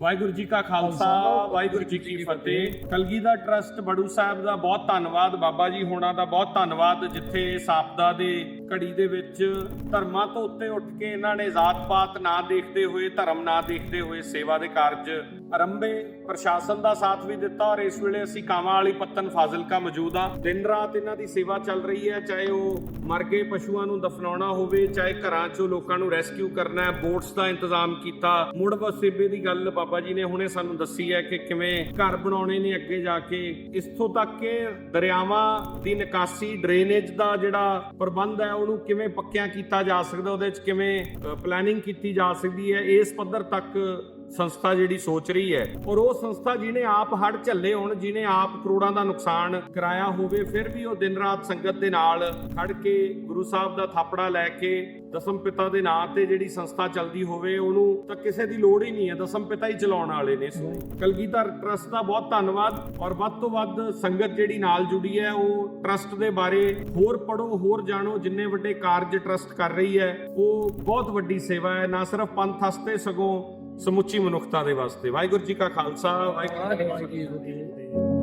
ਵਾਹਿਗੁਰੂ ਜੀ ਕਾ ਖਾਲਸਾ, ਵਾਹਿਗੁਰੂ ਜੀ ਕੀ ਫਤਿਹ। ਕਲਗੀਧਰ ਟਰਸਟ ਬੜੂ ਸਾਹਿਬ ਦਾ ਬਹੁਤ ਧੰਨਵਾਦ, ਬਾਬਾ ਜੀ ਹੋਣਾ ਦਾ ਬਹੁਤ ਧੰਨਵਾਦ, ਜਿੱਥੇ ਇਸ ਦੇ ਘੜੀ ਦੇ ਵਿੱਚ ਧਰਮਾਂ ਤੋਂ ਉੱਤੇ ਉੱਠ ਕੇ ਇਹਨਾਂ ਨੇ ਜ਼ਾਤ-ਪਾਤ ਨਾ ਦੇਖਦੇ ਹੋਏ, ਧਰਮ ਨਾ ਦੇਖਦੇ ਹੋਏ ਸੇਵਾ ਦੇ ਕਾਰਜ ਆਰੰਭੇ। ਪ੍ਰਸ਼ਾਸਨ ਦਾ ਸਾਥ ਵੀ ਦਿੱਤਾ ਔਰ ਇਸ ਵੇਲੇ ਅਸੀਂ ਕਾਮਾਂ ਵਾਲੀ ਪੱਤਨ ਫਾਜ਼ਿਲਕਾ ਮੌਜੂਦ ਆ। ਦਿਨ ਰਾਤ ਇਹਨਾਂ ਦੀ ਸੇਵਾ ਚੱਲ ਰਹੀ ਹੈ, ਚਾਹੇ ਉਹ ਮਰ ਗਏ ਪਸ਼ੂਆਂ ਨੂੰ ਦਫਨਾਉਣਾ ਹੋਵੇ, ਚਾਹੇ ਘਰਾਂ 'ਚੋਂ ਲੋਕਾਂ ਨੂੰ ਰੈਸਕਿਊ ਕਰਨਾ ਹੈ, ਬੋਟਸ ਦਾ ਇੰਤਜ਼ਾਮ ਕੀਤਾ। ਮੁੜ ਵਸੇਬੇ ਦੀ ਗੱਲ ਬਾਬਾ ਜੀ ਨੇ ਹੁਣੇ ਸਾਨੂੰ ਦੱਸੀ ਹੈ ਕਿ ਕਿਵੇਂ ਘਰ ਬਣਾਉਣੇ ਨੇ ਅੱਗੇ ਜਾ ਕੇ। ਇਥੋਂ ਤੱਕ ਕਿ ਦਰਿਆਵਾਂ ਦੀ ਨਿਕਾਸੀ, ਡਰੇਨੇਜ ਦਾ ਜਿਹੜਾ ਪ੍ਰਬੰਧ ਹੈ ਉਹਨੂੰ ਕਿਵੇਂ ਪੱਕਿਆਂ ਕੀਤਾ ਜਾ ਸਕਦਾ, ਉਹਦੇ 'ਚ ਕਿਵੇਂ ਪਲੈਨਿੰਗ ਕੀਤੀ ਜਾ ਸਕਦੀ ਹੈ, ਇਸ ਪੱਧਰ ਤੱਕ ਸੰਸਥਾ ਜਿਹੜੀ ਸੋਚ ਰਹੀ ਹੈ ਔਰ ਉਹ ਸੰਸਥਾ ਜਿਹਨੇ ਆਪ ਹੜ ਝੱਲੇ ਹੋਣ, ਜਿਹਨੇ ਆਪ ਕਰੋੜਾਂ ਦਾ ਨੁਕਸਾਨ ਕਰਾਇਆ ਹੋਵੇ, ਫਿਰ ਵੀ ਉਹ ਦਿਨ ਰਾਤ ਸੰਗਤ ਦੇ ਨਾਲ ਖੜ ਕੇ ਗੁਰੂ ਸਾਹਿਬ ਦਾ ਥਾਪੜਾ ਲੈ ਕੇ ਦਸਮ ਪਿਤਾ ਦੇ ਨਾਂ ਤੇ ਜਿਹੜੀ ਸੰਸਥਾ ਚੱਲਦੀ ਹੋਵੇ, ਉਹਨੂੰ ਤਾਂ ਕਿਸੇ ਦੀ ਲੋੜ ਹੀ ਨਹੀਂ ਹੈ, ਦਸਮ ਪਿਤਾ ਹੀ ਚਲਾਉਣ ਵਾਲੇ ਨੇ ਸੋ ਕਲਗੀਧਰ ਟਰਸਟ ਦਾ ਬਹੁਤ ਧੰਨਵਾਦ ਔਰ ਵੱਧ ਤੋਂ ਵੱਧ ਸੰਗਤ ਜਿਹੜੀ ਨਾਲ ਜੁੜੀ ਹੈ, ਉਹ ਟਰਸਟ ਦੇ ਬਾਰੇ ਹੋਰ ਪੜੋ ਹੋਰ ਜਾਣੋ, ਜਿੰਨੇ ਵੱਡੇ ਕਾਰਜ ਟਰਸਟ ਕਰ ਰਹੀ ਹੈ, ਉਹ ਬਹੁਤ ਵੱਡੀ ਸੇਵਾ ਹੈ, ਨਾ ਸਿਰਫ ਪੰਥ ਹਸਤੇ ਸਗੋਂ ਸਮੁੱਚੀ ਮਨੁੱਖਤਾ ਦੇ ਵਾਸਤੇ। ਵਾਹਿਗੁਰੂ ਜੀ ਕਾ ਖਾਲਸਾ ਵਾਹਿਗੁਰੂ ਜੀ ਕੀ ਫਤਿਹ।